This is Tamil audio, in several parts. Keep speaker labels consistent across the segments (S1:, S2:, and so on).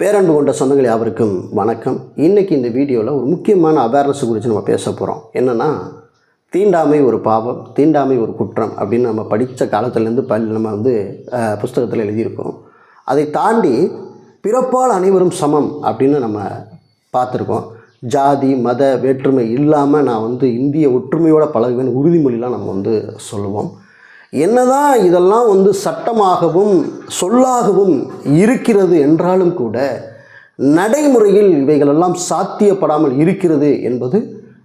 S1: பேரன்பு கொண்ட சொந்தங்கள் யாவருக்கும் வணக்கம். இன்றைக்கி இந்த வீடியோவில் ஒரு முக்கியமான அவேர்னஸ் குறித்து நம்ம பேச போகிறோம் என்னென்னா தீண்டாமை ஒரு பாவம் தீண்டாமை ஒரு குற்றம் அப்படின்னு நம்ம படித்த காலத்துலேருந்து பல் நம்ம வந்து புஸ்தகத்தில் எழுதியிருக்கோம். அதை தாண்டி பிறப்பால் அனைவரும் சமம் அப்படின்னு நம்ம பார்த்துருக்கோம். ஜாதி மத வேற்றுமை இல்லாமல் நான் வந்து இந்திய ஒற்றுமையோட பழகுவேன் உறுதிமொழிலாம் நம்ம வந்து சொல்லுவோம். என்னதான் இதெல்லாம் வந்து சட்டமாகவும் சொல்லாகவும் இருக்கிறது என்றாலும் கூட நடைமுறையில் இவைகளெல்லாம் சாத்தியப்படாமல் இருக்கிறது என்பது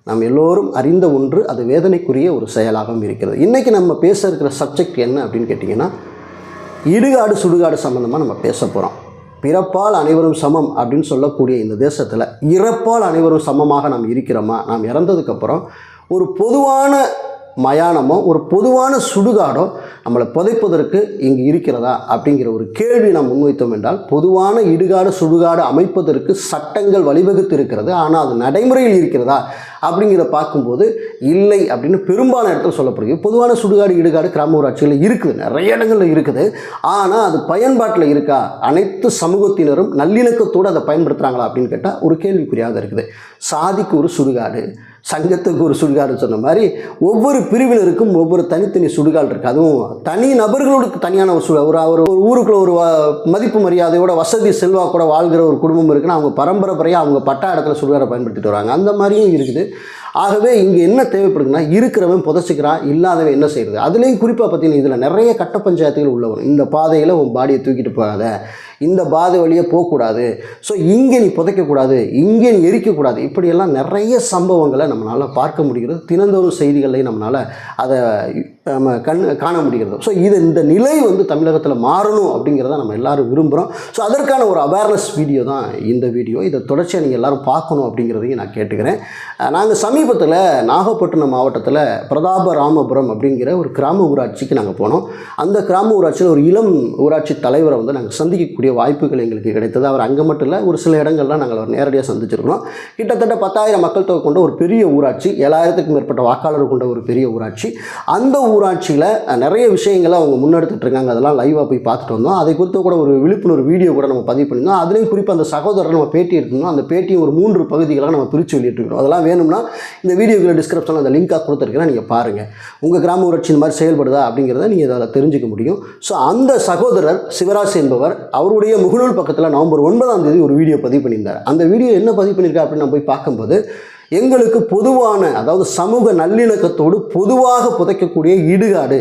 S1: நாம் எல்லோரும் அறிந்த ஒன்று அது வேதனைக்குரிய ஒரு செயலாகவும் இருக்கிறது. இன்றைக்கி நம்ம பேச இருக்கிற சப்ஜெக்ட் என்ன அப்படின்னு கேட்டிங்கன்னா இடுகாடு சுடுகாடு சம்மந்தமாக நம்ம பேச போகிறோம் பிறப்பால் அனைவரும் சமம் அப்படின்னு சொல்லக்கூடிய இந்த தேசத்தில் இறப்பால் அனைவரும் சமமாக நாம் இருக்கிறோமா? நாம் இறந்ததுக்கப்புறம் ஒரு பொதுவான மயானமோ ஒரு பொதுவான சுடுகாடோ நம்மளை புதைப்பதற்கு இங்கு இருக்கிறதா அப்படிங்கிற ஒரு கேள்வி நாம் முன்வைத்தோம் என்றால் பொதுவான இடுகாடு சுடுகாடு அமைப்பதற்கு சட்டங்கள் வழிவகுத்து இருக்கிறது ஆனால் அது நடைமுறையில் இருக்கிறதா அப்படிங்கிறத பார்க்கும்போது இல்லை அப்படின்னு பெரும்பாலான இடத்துல சொல்லப்படுகிறது. பொதுவான சுடுகாடு இடுகாடு கிராம ஊராட்சிகளில் இருக்குது நிறைய இடங்களில் இருக்குது. ஆனால் அது பயன்பாட்டில் இருக்கா? அனைத்து சமூகத்தினரும் நல்லிணக்கத்தோடு அதை பயன்படுத்துகிறாங்களா அப்படின்னு கேட்டால் ஒரு கேள்விக்குறியாக இருக்குது. சாதிக்கு ஒரு சுடுகாடு சங்கத்துக்கு ஒரு சுடுகாடு சொன்ன மாதிரி ஒவ்வொரு பிரிவினருக்கும் ஒவ்வொரு தனித்தனி சுடுகாடு இருக்குது அதுவும் தனி நபர்களுக்கு தனியான ஒரு சு ஒரு ஒரு ஒரு ஊருக்குள்ள ஒரு மதிப்பு மரியாதையோட வசதி செல்வாக்கூட வாழ்கிற ஒரு குடும்பம் இருக்குன்னா அவங்க பரம்பரை பரையாக அவங்க பட்டா இடத்துல சுடுகாடை பயன்படுத்திட்டு வராங்க. அந்த மாதிரியும் இருக்குது. ஆகவே இங்கே என்ன தேவைப்படுதுன்னா இருக்கிறவன் புதைச்சிக்கிறான் இல்லாதவன் என்ன செய்கிறது அதுலேயும் குறிப்பாக பார்த்தீங்கன்னா இதில் நிறைய கட்ட பஞ்சாயத்துகள் உள்ள வரும் இந்த பாதையில் உன் பாடியை தூக்கிட்டு போகாத. இந்த பாதை வழியே போகக்கூடாது. ஸோ இங்கே நீ புதைக்கக்கூடாது இங்கே நீ எரிக்கக்கூடாது. இப்படியெல்லாம் நிறைய சம்பவங்களை நம்மளால் பார்க்க முடிகிறது. தினந்தோறும் செய்திகளையும் நம்மளால் அதை நம்ம கண் காண முடிகிறது. ஸோ இது இந்த நிலை வந்து தமிழகத்தில் மாறணும் அப்படிங்கிறத நம்ம எல்லாரும் விரும்புகிறோம் ஸோ அதற்கான ஒரு அவேர்னஸ் வீடியோ தான் இந்த வீடியோ இதை தொடர்ச்சியாக நீங்கள் எல்லாரும் பார்க்கணும் அப்படிங்கிறதையும் நான் கேட்டுக்கிறேன். நாங்கள் சமீபத்தில் நாகப்பட்டினம் மாவட்டத்தில் பிரதாப ராமபுரம் அப்படிங்கிற ஒரு கிராம ஊராட்சிக்கு நாங்கள் போனோம். அந்த கிராம ஊராட்சியில் ஒரு இளம் ஊராட்சி தலைவரை வந்து நாங்கள் சந்திக்கக்கூடிய வாய்ப்புகள் எங்களுக்கு கிடைத்தது. அவர் அங்கே மட்டும் இல்லை ஒரு சில இடங்கள்லாம் நாங்கள் அவர் நேரடியாக சந்திச்சிருக்கிறோம். கிட்டத்தட்ட பத்தாயிரம் மக்கள் தொகை கொண்ட ஒரு பெரிய ஊராட்சி ஏழாயிரத்துக்கும் மேற்பட்ட வாக்காளர் கொண்ட ஒரு பெரிய ஊராட்சி. அந்த ஊராட்சியில் நிறைய விஷயங்களை அவங்க முன்னெடுத்துட்டு இருக்காங்க. அதெல்லாம் லைவாக போய் பார்த்துட்டு வந்தோம். அதை குறித்து கூட ஒரு விழிப்புணர்வு வீடியோ கூட நம்ம பதிவு பண்ணியிருந்தோம். அதுலேயும் குறிப்பாக அந்த சகோதரர் நம்ம பேட்டி எடுத்திருந்தோம். அந்த பேட்டியும் ஒரு மூன்று பகுதிகளாக நம்ம பிரித்து வெளியிட்டிருக்கிறோம். அதெல்லாம் வேணும்னா இந்த வீடியோக்குள்ள டிஸ்கிரிப்ஷனில் அந்த லிங்காக கொடுத்துருக்கேன் நீங்கள் பாருங்கள் உங்கள் கிராம ஊராட்சி இந்த மாதிரி செயல்படுதா அப்படிங்கிறத நீங்கள் அதில் தெரிஞ்சுக்க முடியும். ஸோ அந்த சகோதரர் சிவராஜ் என்பவர் அவருடைய முகநூல் பக்கத்தில் நவம்பர் ஒன்பதாம் தேதி ஒரு வீடியோ பதிவு பண்ணியிருந்தார். அந்த வீடியோ என்ன பதிவு பண்ணியிருக்கா அப்படின்னு நான் போய் பார்க்கும்போது எங்களுக்கு பொதுவான அதாவது சமூக நல்லிணக்கத்தோடு பொதுவாக புதைக்கக்கூடிய இடுகாடு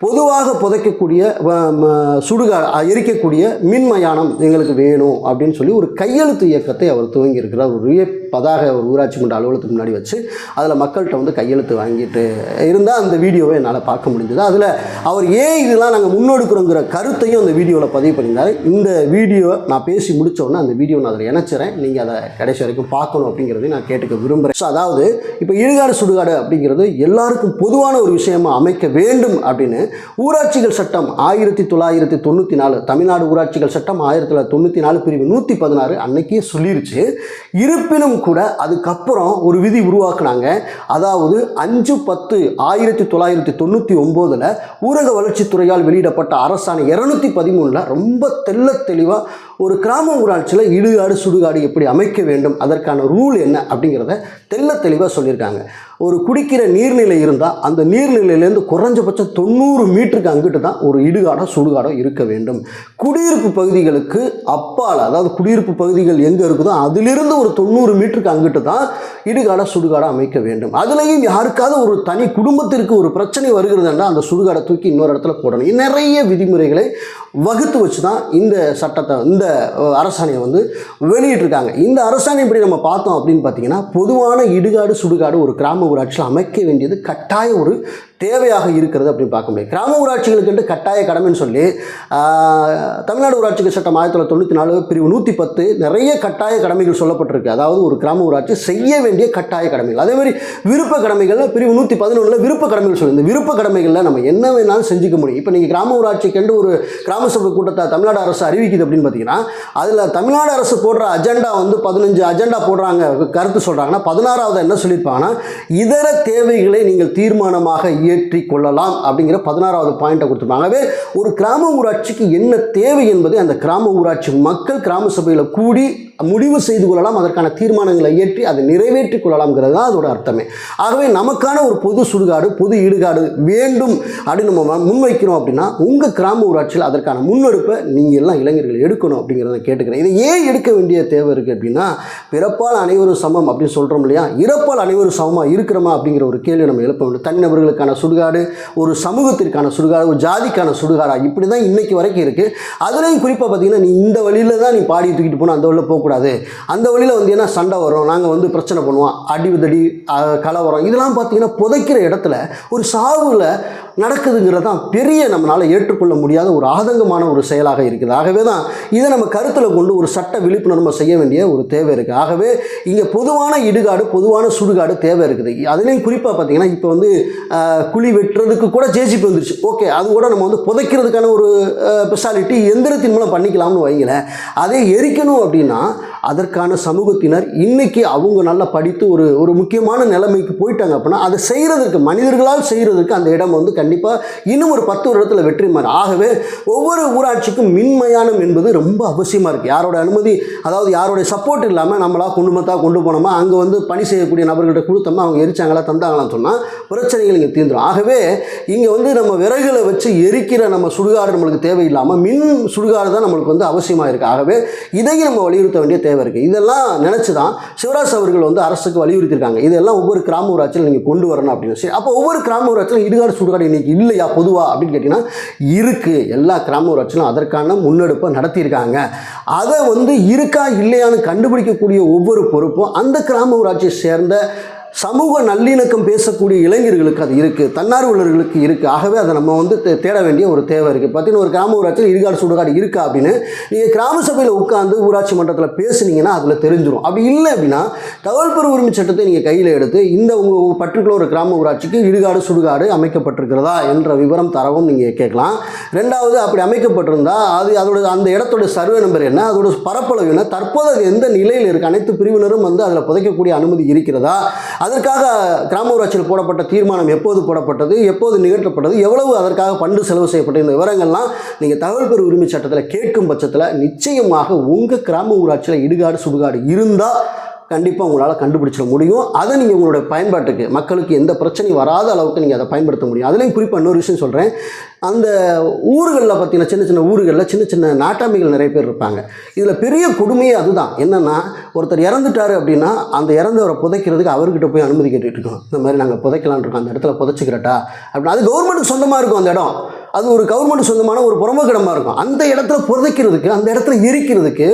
S1: பொதுவாக புதைக்கக்கூடிய சுடுகா ம- சுடுகாடு எரிக்கக்கூடிய மின்மயானம் எங்களுக்கு வேணும் அப்படின்னு சொல்லி ஒரு கையெழுத்து இயக்கத்தை அவர் துவங்கி இருக்கிறார் ஒரு பதாக ஒரு ஊராட்சி மன்ற அலுவலகத்துக்கு முன்னாடி வச்சு அதில் மக்கள்கிட்ட வந்து கையெழுத்து வாங்கிட்டு இருந்தால் அந்த வீடியோவை என்னால் பார்க்க முடிஞ்சது. அதில் அவர் ஏன் இதெல்லாம் நாங்கள் முன்னெடுக்கிறோங்கிற கருத்தையும் அந்த வீடியோவில் பதிவு பண்ணியிருந்தார். இந்த வீடியோ நான் பேசி முடிச்ச அந்த வீடியோ நான் அதில் இணைச்சிறேன். நீங்கள் அதை கடைசி வரைக்கும் பார்க்கணும் அப்படிங்கிறதையும் நான் கேட்டுக்க விரும்புகிறேன் ஸோ அதாவது இப்போ இடுகாடு சுடுகாடு அப்படிங்கிறது எல்லாருக்கும் பொதுவான ஒரு விஷயமாக அமைக்க வேண்டும் அப்படின்னு ஊராட்சிகள் சட்டம் ஆயிரத்தி தொள்ளாயிரத்தி தொண்ணூற்றி நாலு தமிழ்நாடு ஊராட்சிகள் சட்டம் ஆயிரத்தி தொள்ளாயிரத்தி தொண்ணூற்றி நாலு பிரிவு நூற்றி பதினாறு அன்னைக்கே சொல்லிருச்சு. இருப்பினும் கூட அதுக்கப்புறம் ஒரு விதி உருவாக்குனாங்க. அதாவது அஞ்சு பத்து ஆயிரத்தி தொள்ளாயிரத்தி தொண்ணூற்றி ஒம்போதில் ஊரக வளர்ச்சித்துறையால் வெளியிடப்பட்ட அரசாணை இரநூத்தி பதிமூணில் ரொம்ப தெள்ள தெளிவாக ஒரு கிராம ஊராட்சியில் இடுகாடு சுடுகாடு எப்படி அமைக்க வேண்டும் அதற்கான ரூல் என்ன அப்படிங்கிறத தெள்ள தெளிவாக சொல்லியிருக்காங்க. ஒரு குடிக்கிற நீர்நிலை இருந்தால் அந்த நீர்நிலையிலேருந்து குறைஞ்சபட்சம் தொண்ணூறு மீட்டருக்கு அங்கிட்டு தான் ஒரு இடுகாடோ சுடுகாடோ இருக்க வேண்டும். குடியிருப்பு பகுதிகளுக்கு அப்பால் அதாவது குடியிருப்பு பகுதிகள் எங்கே இருக்குதோ அதிலிருந்து ஒரு தொண்ணூறு மீட்டருக்கு அங்கிட்டு தான் இடுகாடோ சுடுகாடோ அமைக்க வேண்டும். அதுலேயும் யாருக்காவது ஒரு தனி குடும்பத்திற்கு ஒரு பிரச்சனை வருகிறதுன்னா அந்த சுடுகாடை தூக்கி இன்னொரு இடத்துல போடணும். நிறைய விதிமுறைகளை வகுத்து வச்சு தான் இந்த சட்டத்தை இந்த அரசாணையை வந்து வெளியிட்டிருக்காங்க. இந்த அரசாணை இப்படி நம்ம பார்த்தோம் அப்படின்னு பார்த்தீங்கன்னா பொதுவான இடுகாடு சுடுகாடு ஒரு கிராம ஊராட்சியில் அமைக்க வேண்டியது கட்டாய ஒரு தேவையாக இருக்கிறது அப்படின்னு பார்க்க முடியும். கிராம ஊராட்சிகளுக்கு கட்டாய கடமைன்னு சொல்லி தமிழ்நாடு ஊராட்சிகள் சட்டம் ஆயிரத்தி தொள்ளாயிரத்தி தொண்ணூற்றி நாலு பிரிவு நூற்றி பத்து நிறைய கட்டாய கடமைகள் சொல்லப்பட்டிருக்கு. அதாவது ஒரு கிராம ஊராட்சி செய்ய வேண்டிய கட்டாய கடமைகள். அதே மாதிரி விருப்ப கடமைகளில் பிரிவு நூற்றி பதினொன்றில் விருப்ப கடமைகள் சொல்லி இந்த விருப்ப கடமைகளில் நம்ம என்ன வேணாலும் செஞ்சுக்க முடியும். இப்போ நீங்கள் கிராம ஊராட்சிக்கென்று ஒரு கிராம கிராம சபை கூட்டத்தை தமிழ்நாடு அரசு அறிவிக்குது அப்படின்னு பார்த்தீங்கன்னா அதில் தமிழ்நாடு அரசு போடுற அஜெண்டா வந்து பதினஞ்சு அஜெண்டா போடுறாங்க கருத்து சொல்கிறாங்கன்னா பதினாறாவது என்ன சொல்லியிருப்பாங்கன்னா இதர தேவைகளை நீங்கள் தீர்மானமாக இயற்றி கொள்ளலாம் அப்படிங்கிற பதினாறாவது பாயிண்ட்டை கொடுத்துருப்பாங்க. ஒரு கிராம ஊராட்சிக்கு என்ன தேவை என்பதை அந்த கிராம ஊராட்சி மக்கள் கிராம சபையில் கூடி முடிவு செய்து கொள்ளலாம் அதற்கான தீர்மானங்களை இயற்றி அதை நிறைவேற்றிக் கொள்ளலாம்ங்கிறது தான் அதோட அர்த்தமே. ஆகவே நமக்கான ஒரு பொது சுடுகாடு பொது ஈடுகாடு வேண்டும் அப்படின்னு நம்ம முன்வைக்கிறோம் அப்படின்னா உங்கள் கிராம ஊராட்சியில் அதற்கான முன்னெடுப்பை நீங்கள் எல்லாம் இளைஞர்கள் எடுக்கணும் அப்படிங்கிறத கேட்டுக்கிறேன். இதை ஏன் எடுக்க வேண்டிய தேவை இருக்குது அப்படின்னா பிறப்பால் அனைவரும் சமம் அப்படின்னு சொல்கிறோம் இல்லையா? இறப்பால் அனைவரும் சமமாக இருக்கிறோமா அப்படிங்கிற ஒரு கேள்வி நம்ம எழுப்ப வேண்டும். தனிநபர்களுக்கான சுடுகாடு ஒரு சமூகத்திற்கான சுடுகாடு ஒரு ஜாதிக்கான சுடுகாடா இப்படி தான் இன்னைக்கு வரைக்கும் இருக்குது அதுலேயும் குறிப்பாக பார்த்தீங்கன்னா நீ இந்த வழியில் தான் நீ பாடி தூக்கிட்டு போகணும் அந்த வழியில் போகக்கூடாது அந்த வழியில் வந்து என்ன சண்டை வரும்? நாங்கள் வந்து பிரச்சனை பண்ணுவோம். அடி உதடி கலவரம் இதெல்லாம் பார்த்தீங்கன்னா புதைக்கிற இடத்துல ஒரு சாவில் நடக்குதுங்கிறது தான் பெரிய நம்மளால் ஏற்றுக்கொள்ள முடியாத ஒரு ஆதங்கமான ஒரு செயலாக இருக்குது. ஆகவே தான் இதை நம்ம கருத்தில் கொண்டு ஒரு சட்ட விழிப்புணர்வு செய்ய வேண்டிய ஒரு தேவை இருக்குது ஆகவே இங்கே பொதுவான இடுகாடு பொதுவான சுடுகாடு தேவை இருக்குது. அதுலேயும் குறிப்பாக பார்த்தீங்கன்னா இப்போ வந்து குழி வெட்டுறதுக்கு கூட ஜேசிபி வந்துருச்சு. ஓகே அது கூட நம்ம வந்து புதைக்கிறதுக்கான ஒரு ஸ்பெஷாலிட்டி எந்திரத்தின் மூலம் பண்ணிக்கலாம்னு வைங்களேன். அதே எரிக்கணும் அப்படின்னா அதற்கான சமூகத்தினர் இன்னைக்கு அவங்க நல்லா படித்து ஒரு ஒரு முக்கியமான நிலைமைக்கு போயிட்டாங்க அப்படின்னா அதை செய்கிறதுக்கு மனிதர்களால் செய்கிறதுக்கு அந்த இடம் வந்து கண்டிப்பாக இன்னும் ஒரு பத்து வருடத்தில் வெற்றி மாறும். ஆகவே ஒவ்வொரு ஊராட்சிக்கும் மின்மயானம் என்பது ரொம்ப அவசியமாக இருக்குது யாரோட அனுமதி அதாவது யாரோடைய சப்போர்ட் இல்லாமல் நம்மளா குடும்பத்தாக கொண்டு போனோமா அங்கே வந்து பணி செய்யக்கூடிய நபர்கள்ட்ட கொடுத்தோமா அவங்க எரிச்சாங்களா தந்தாங்களான்னு சொன்னால் பிரச்சனைகள் இங்கே தீர்ந்துடும் ஆகவே இங்கே வந்து நம்ம விறகுகளை வச்சு எரிக்கிற நம்ம சுடுகாடு நம்மளுக்கு தேவையில்லாமல் மின் சுடுகாடு தான் நம்மளுக்கு வந்து அவசியமாக இருக்குது ஆகவே இதையும் நம்ம வலியுறுத்த வேண்டிய தேவை இருக்குது இதெல்லாம் நினச்சி தான் சிவராஜ் அவர்கள் வந்து அரசுக்கு வலியுறுத்தியிருக்காங்க. இதெல்லாம் ஒவ்வொரு கிராம ஊராட்சியில் நீங்கள் கொண்டு வரணும் அப்படின்னு. சரி அப்போ ஒவ்வொரு கிராம ஊராட்சியிலும் இடுகாடு சுடுகாடு இன்னைக்கு இல்லையா? பொதுவாக அப்படின்னு கேட்டிங்கன்னா இருக்குது எல்லா கிராம ஊராட்சியிலும் அதற்கான முன்னெடுப்பை நடத்தியிருக்காங்க. அதை வந்து இருக்கா இல்லையான்னு கண்டுபிடிக்கக்கூடிய ஒவ்வொரு பொறுப்பும் அந்த கிராம ஊராட்சியை சேர்ந்த சமூக நல்லிணக்கம் பேசக்கூடிய இளைஞர்களுக்கு அது இருக்குது தன்னார்வலர்களுக்கு இருக்குது ஆகவே அதை நம்ம வந்து தே- தேட வேண்டிய ஒரு தேவை இருக்குது பார்த்தீங்கன்னா ஒரு கிராம ஊராட்சியில் இருகாடு சுடுகாடு இருக்கா அப்படின்னு நீங்கள் கிராம சபையில் உட்காந்து ஊராட்சி மன்றத்தில் பேசுனீங்கன்னா அதில் தெரிஞ்சிடும் அப்படி இல்லை அப்படின்னா தகவல் பெறும் உரிமை சட்டத்தை நீங்கள் கையில் எடுத்து இந்த உங்கள் பர்டிகுலர் ஒரு கிராம ஊராட்சிக்கு இருகாடு சுடுகாடு அமைக்கப்பட்டிருக்கிறதா என்ற விவரம் தரவும் நீங்கள் கேட்கலாம். ரெண்டாவது அப்படி அமைக்கப்பட்டிருந்தால் அது அதோட அந்த இடத்தோட சர்வே நம்பர் என்ன அதோட பரப்பளவு என்ன தற்போது அது எந்த நிலையில் இருக்குது அனைத்து பிரிவினரும் வந்து அதில் புதைக்கக்கூடிய அனுமதி இருக்கிறதா அதற்காக கிராம ஊராட்சியில் போடப்பட்ட தீர்மானம் எப்போது போடப்பட்டது எப்போது நிகழ்த்தப்பட்டது எவ்வளவு அதற்காக பண்டு செலவு செய்யப்பட்ட இந்த விவரங்கள்லாம் நீங்கள் தகவல் பெறும் உரிமை சட்டத்தில் கேட்கும் பட்சத்தில் நிச்சயமாக உங்கள் கிராம ஊராட்சியில் இடுகாடு சுடுகாடு இருந்தால் கண்டிப்பாக உங்களால் கண்டுபிடிச்சிட முடியும். அதை நீங்கள் உங்களுடைய பயன்பாட்டுக்கு மக்களுக்கு எந்த பிரச்சனையும் வராத அளவுக்கு நீங்கள் அதை பயன்படுத்த முடியும். அதுலேயும் குறிப்பாக இன்னொரு விஷயம் சொல்கிறேன் அந்த ஊர்களில் பார்த்தீங்கன்னா சின்ன சின்ன ஊர்களில் சின்ன சின்ன நாட்டாமிகள் நிறைய பேர் இருப்பாங்க. இதில் பெரிய கொடுமையே அதுதான். என்னென்னா ஒருத்தர் இறந்துட்டாரு அப்படின்னா அந்த இறந்தவரை புதைக்கிறதுக்கு அவர்கிட்ட போய் அனுமதி கேட்டுட்டு இருக்கணும். இந்த மாதிரி நாங்கள் புதைக்கலான் இருக்கோம். அந்த இடத்துல புதைச்சிக்கிறட்டா. அப்படின்னா அது கவர்மெண்ட்டுக்கு சொந்தமாக இருக்கும் அந்த இடம். அது ஒரு கவர்மெண்ட் சொந்தமான ஒரு புறம்பக்கிடமாக இருக்கும். அந்த இடத்துல புதைக்கிறதுக்கு அந்த இடத்துல எரிக்கிறதுக்கு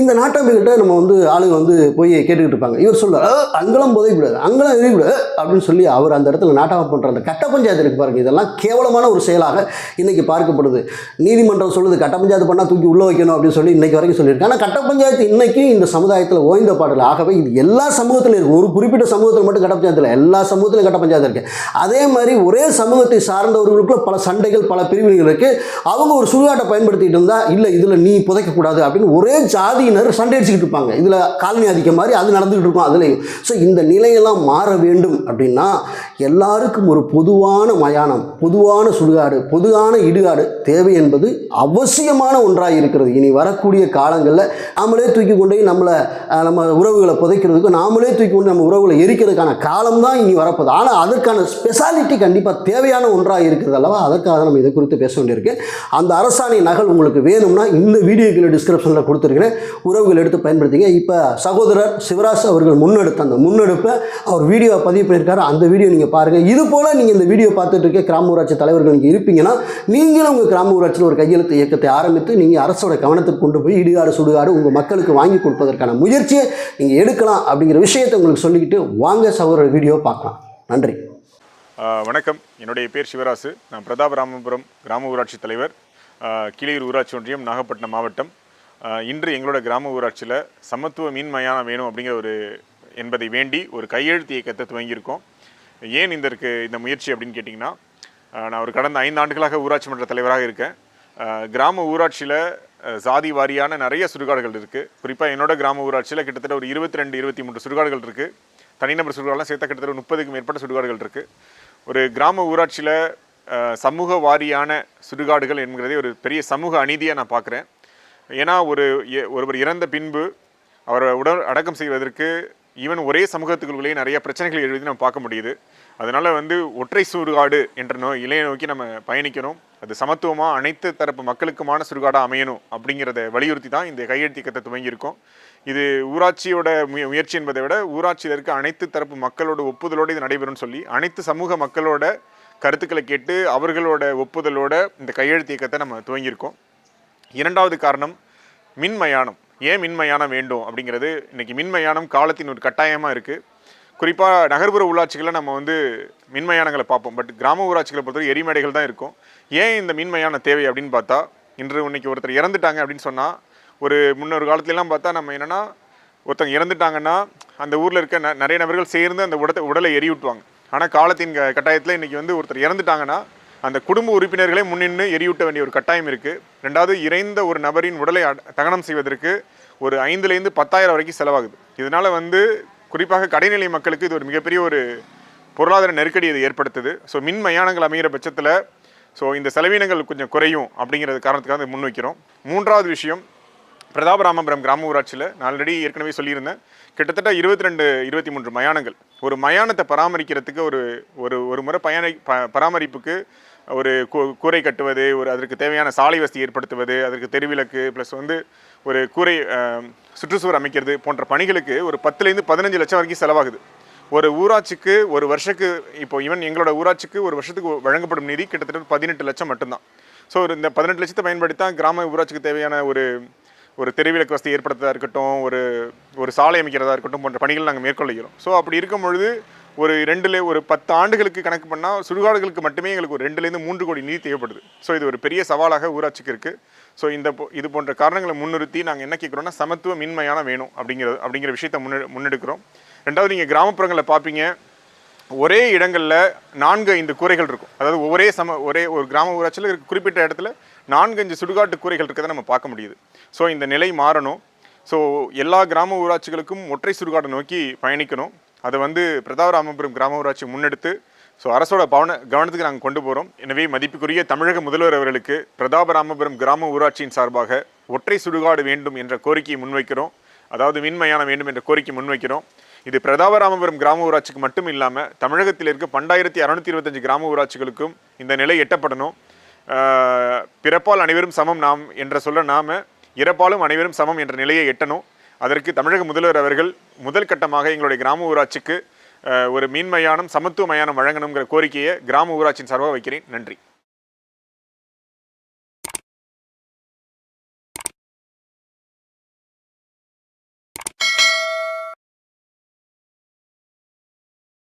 S1: இந்த நாட்டாமிகிட்ட நம்ம வந்து ஆளுங்க வந்து போய் கேட்டுக்கிட்டு இருப்பாங்க. இவர் சொல்லுவார் அங்கெல்லாம் புதைக்கூடாது அங்கெல்லாம் எரியக்கூடாது அப்படின்னு சொல்லி அவர் அந்த இடத்துல நாட்டாம பண்ணுற அந்த கட்ட பஞ்சாயத்து இருக்கு பாருங்கள் இதெல்லாம் கேவலமான ஒரு செயலாக இன்றைக்கி பார்க்கப்படுது. நீதிமன்றம் சொல்லுது கட்ட பஞ்சாயத்து பண்ணால் தூக்கி உள்ளே வைக்கணும் அப்படின்னு சொல்லி இன்றைக்கி வரைக்கும் சொல்லியிருக்கேன் ஆனால் கட்ட பஞ்சாயத்து இன்றைக்கும் இந்த சமுதாயத்தில் ஓய்ந்த பாடல். ஆகவே இது எல்லா சமூகத்திலும் இருக்குது ஒரு குறிப்பிட்ட சமூகத்தில் மட்டும் கட்ட பஞ்சாயத்தில் எல்லா சமூகத்திலும் கட்ட பஞ்சாயத்து இருக்குது அதே மாதிரி ஒரே சமூகத்தை சார்ந்தவர்களுக்குள்ள பல சண்டைகள் பல பிரிவுகள் இருக்குது அவங்க ஒரு சுடுகாட்டை பயன்படுத்திட்டு இருந்தால் இல்லை இதில் நீ புதைக்கக்கூடாது அப்படின்னு ஒரே ஜாதியினர் சண்டை அடிச்சுக்கிட்டு இருப்பாங்க. இதில் காலனி ஆதிக்கம் மாதிரி அது நடந்துகிட்டு இருக்கும் அதுலேயும். ஸோ இந்த நிலையெல்லாம் மாற வேண்டும் அப்படின்னா எல்லாருக்கும் ஒரு பொதுவான மயானம் பொதுவான சுடுகாடு பொதுவான இடுகாடு தேவை என்பது அவசியமான ஒன்றாக இருக்கிறது. இனி வரக்கூடிய காலங்களில் நாமளே தூக்கி கொண்டு போய் நம்மளை நம்ம உறவுகளை புதைக்கிறதுக்கு நாமளே தூக்கி கொண்டு நம்ம உறவுகளை எரிக்கிறதுக்கான காலம் தான் இனி வரப்போகுது. ஆனால் அதற்கான ஸ்பெஷாலிட்டி கண்டிப்பாக தேவையான ஒன்றாக இருக்கிறது அல்லவா? அதற்காக நம்ம இதை குறித்து பேச வேண்டியிருக்கு. அந்த அரசாணை நகல் உங்களுக்கு வேணும்னா இந்த வீடியோக்கில் டிஸ்கிரிப்ஷனில் கொடுத்துருக்கிறேன். உறவுகள் எடுத்து பயன்படுத்திங்க. இப்போ சகோதரர் சிவராஜ் அவர்கள் முன்னெடுத்த அந்த முன்னெடுப்பை அவர் வீடியோவை பதிவு பண்ணியிருக்காரு. அந்த வீடியோ நீங்கள் பாருங்கள் இது போல் நீங்கள் இந்த வீடியோ பார்த்துட்டு இருக்க கிராம ஊராட்சி தலைவர்கள் நீங்கள் இருப்பீங்கன்னா நீங்களும் உங்கள் கிராம ஊராட்சியில் ஒரு கையெழுத்து இயக்கத்தை ஆரம்பித்து நீங்கள் அரசோட கவனத்துக்கு கொண்டு போய் இடுகாடு சுடுகாடு உங்கள் மக்களுக்கு வாங்கி கொடுப்பதற்கான முயற்சியை நீங்கள் எடுக்கலாம் அப்படிங்கிற விஷயத்தை உங்களுக்கு சொல்லிக்கிட்டு வாங்க சகோதரர் வீடியோ பார்க்கலாம். நன்றி.
S2: வணக்கம். என்னுடைய பேர் சிவராசு. நான் பிரதாப் ராமபுரம் கிராம ஊராட்சி தலைவர். ஆஹ் கீழையூர் ஊராட்சி ஒன்றியம் நாகப்பட்டினம் மாவட்டம். இன்று எங்களோட கிராம ஊராட்சியில் சமத்துவ மீன் மயானம் வேணும் அப்படிங்கிற ஒரு என்பதை வேண்டி ஒரு கையெழுத்து இயக்கத்தை துவங்கியிருக்கோம். ஏன் இந்த இந்த முயற்சி அப்படின்னு கேட்டிங்கன்னா நான் ஒரு கடந்த ஐந்து ஆண்டுகளாக ஊராட்சி மன்ற தலைவராக இருக்கேன். கிராம ஊராட்சியில் சாதி வாரியான நிறைய சுடுகாடுகள் இருக்குது குறிப்பாக என்னோட கிராம ஊராட்சியில் கிட்டத்தட்ட ஒரு இருபத்தி ரெண்டு இருபத்தி மூன்று சுடுகாடுகள் இருக்குது தனிநபர் சுடுகாடெலாம் சேர்த்த கிட்டத்தட்ட முப்பதுக்கு மேற்பட்ட சுடுகாடுகள் இருக்குது ஒரு கிராம ஊராட்சியில் சமூக வாரியான சுடுகாடுகள் என்கிறதே ஒரு பெரிய சமூக அநீதியாக நான் பார்க்குறேன் ஏன்னா ஒரு எ- ஒருவர் இறந்த பின்பு அவரை உடல் அடக்கம் செய்வதற்கு ஈவன் ஒரே சமூகத்துக்குள்ளேயே நிறைய பிரச்சனைகள் எழுதி நம்ம பார்க்க முடியுது. அதனால் வந்து ஒற்றை சுடுகாடு என்ற நோய் இலையை நோக்கி நம்ம பயணிக்கணும். அது சமத்துவமாக அனைத்து தரப்பு மக்களுக்குமான சுடுகாடாக அமையணும் அப்படிங்கிறத வலியுறுத்தி தான் இந்த கையெழுத்து இயக்கத்தை துவங்கியிருக்கோம். இது ஊராட்சியோட முய- முயற்சி என்பதை விட ஊராட்சியில் இருக்க அனைத்து தரப்பு மக்களோட ஒப்புதலோடு இது நடைபெறும்னு சொல்லி அனைத்து சமூக மக்களோட கருத்துக்களை கேட்டு அவர்களோட ஒப்புதலோட இந்த கையெழுத்து இயக்கத்தை நம்ம துவங்கியிருக்கோம். இரண்டாவது காரணம் மின்மயானம். ஏன் மின்மயானம் வேண்டும் அப்படிங்கிறது? இன்னைக்கு மின்மயானம் காலத்தின் ஒரு கட்டாயமாக இருக்குது குறிப்பாக நகர்ப்புற உள்ளாட்சிகளில் நம்ம வந்து மின்மயானங்களை பார்ப்போம். பட் கிராம ஊராட்சிகளை பொறுத்தவரை எரிமேடைகள் தான் இருக்கும். ஏன் இந்த மின்மயான தேவை அப்படின்னு பார்த்தா இன்று இன்னைக்கு ஒருத்தர் இறந்துட்டாங்க அப்படின்னு சொன்னால் ஒரு முன்னொரு காலத்துலலாம் பார்த்தா நம்ம என்னென்னா ஒருத்தங்க இறந்துட்டாங்கன்னா அந்த ஊரில் இருக்க ந- நிறைய நபர்கள் சேர்ந்து அந்த உடத்தை உடலை எரியூட்டுவாங்க. ஆனால் காலத்தின் க- கட்டாயத்தில் இன்றைக்கி வந்து ஒருத்தர் இறந்துட்டாங்கன்னா அந்த குடும்ப உறுப்பினர்களே முன்னின்று எரியூட்ட வேண்டிய ஒரு கட்டாயம் இருக்குது ரெண்டாவது இறைந்த ஒரு நபரின் உடலை தகனம் செய்வதற்கு ஒரு ஐந்துலேருந்து பத்தாயிரம் வரைக்கும் செலவாகுது. இதனால் வந்து குறிப்பாக கடைநிலை மக்களுக்கு இது ஒரு மிகப்பெரிய ஒரு பொருளாதார நெருக்கடி இது ஏற்படுத்துது. ஸோ மின் மயானங்கள் அமைகிற பட்சத்தில் ஸோ இந்த செலவினங்கள் கொஞ்சம் குறையும் அப்படிங்கிறது காரணத்துக்காக முன் முன்வைக்கிறோம். மூன்றாவது விஷயம் பிரதாபராமபுரம் கிராம ஊராட்சியில் நான் ஆல்ரெடி ஏற்கனவே சொல்லியிருந்தேன். கிட்டத்தட்ட இருபத்தி ரெண்டு இருபத்தி மூன்று மயானங்கள். ஒரு மயானத்தை பராமரிக்கிறதுக்கு ஒரு ஒரு ஒரு முறை பயணி ப பராமரிப்புக்கு ஒரு கூ- கூரை கட்டுவது ஒரு அதற்கு தேவையான சாலை வசதி ஏற்படுத்துவது அதற்கு தெருவிளக்கு ப்ளஸ் வந்து ஒரு கூரை சுற்றுச்சுவர் அமைக்கிறது போன்ற பணிகளுக்கு ஒரு பத்துலேருந்து பதினஞ்சு லட்சம் வரைக்கும் செலவாகுது. ஒரு ஊராட்சிக்கு ஒரு வருஷத்துக்கு இப்போ ஈவன் எங்களோட ஊராட்சிக்கு ஒரு வருஷத்துக்கு வழங்கப்படும் நிதி கிட்டத்தட்ட பதினெட்டு லட்சம் மட்டும்தான். ஸோ இந்த பதினெட்டு லட்சத்தை பயன்படுத்தி தான் கிராம ஊராட்சிக்கு தேவையான ஒரு ஒரு தெருவிளக்கு வசதி ஏற்படுத்துறதா இருக்கட்டும் ஒரு ஒரு சாலை அமைக்கிறதா இருக்கட்டும் போன்ற பணிகள் நாங்கள் மேற்கொள்ளுகிறோம் ஸோ அப்படி இருக்கும் பொழுது ஒரு ரெண்டுல ஒரு பத்து ஆண்டுகளுக்கு கணக்கு பண்ணால் சுடுகாடுகளுக்கு மட்டுமே எங்களுக்கு ஒரு ரெண்டுலேருந்து மூன்று கோடி நீர் தேவைப்படுது. ஸோ இது ஒரு பெரிய சவாலாக ஊராட்சிக்கு இருக்குது ஸோ இந்த இது போன்ற காரணங்களை முன்னிறுத்தி நாங்கள் என்ன கேட்குறோம்னா சமத்துவ மின்மையான வேணும் அப்படிங்கிறது அப்படிங்கிற விஷயத்தை முன்னெ முன்னெடுக்கிறோம். ரெண்டாவது நீங்கள் கிராமப்புறங்களில் பார்ப்பீங்க ஒரே இடங்களில் நான்கு ஐந்து கூரைகள் இருக்கும். அதாவது ஒரே சம ஒரே ஒரு கிராம ஊராட்சியில் இருக்க குறிப்பிட்ட இடத்துல நான்கு அஞ்சு சுடுகாட்டு கூரைகள் இருக்கிறத நம்ம பார்க்க முடியுது. ஸோ இந்த நிலை மாறணும். ஸோ எல்லா கிராம ஊராட்சிகளுக்கும் ஒற்றை சுடுகாட்டை நோக்கி பயணிக்கணும். அதை வந்து பிரதாபராமபுரம் கிராம ஊராட்சி முன்னெடுத்து ஸோ அரசோட பவன கவனத்துக்கு நாங்கள் கொண்டு போகிறோம் எனவே மதிப்புக்குரிய தமிழக முதல்வர் அவர்களுக்கு பிரதாபராமபுரம் கிராம ஊராட்சியின் சார்பாக ஒற்றை சுடுகாடு வேண்டும் என்ற கோரிக்கையை முன்வைக்கிறோம். அதாவது மின்மயானம் வேண்டும் என்ற கோரிக்கை முன்வைக்கிறோம். இது பிரதாபராமபுரம் கிராம ஊராட்சிக்கு மட்டும் இல்லாமல் தமிழகத்தில் இருக்க பண்டாயிரத்தி அறநூற்றி இருபத்தஞ்சு கிராம ஊராட்சிகளுக்கும் இந்த நிலை எட்டப்படணும். பிறப்பால் அனைவரும் சமம் நாம் என்ற சொல்ல நாம இறப்பாலும் அனைவரும் சமம் என்ற நிலையை எட்டணும். அதற்கு தமிழக முதல்வர் அவர்கள் முதல் கட்டமாக எங்களுடைய கிராம ஊராட்சிக்கு ஒரு மீன்மயானம் சமத்துவ மயானம் வழங்கணுங்கிற கோரிக்கையை கிராம ஊராட்சியின் சார்பாக வைக்கிறேன். நன்றி.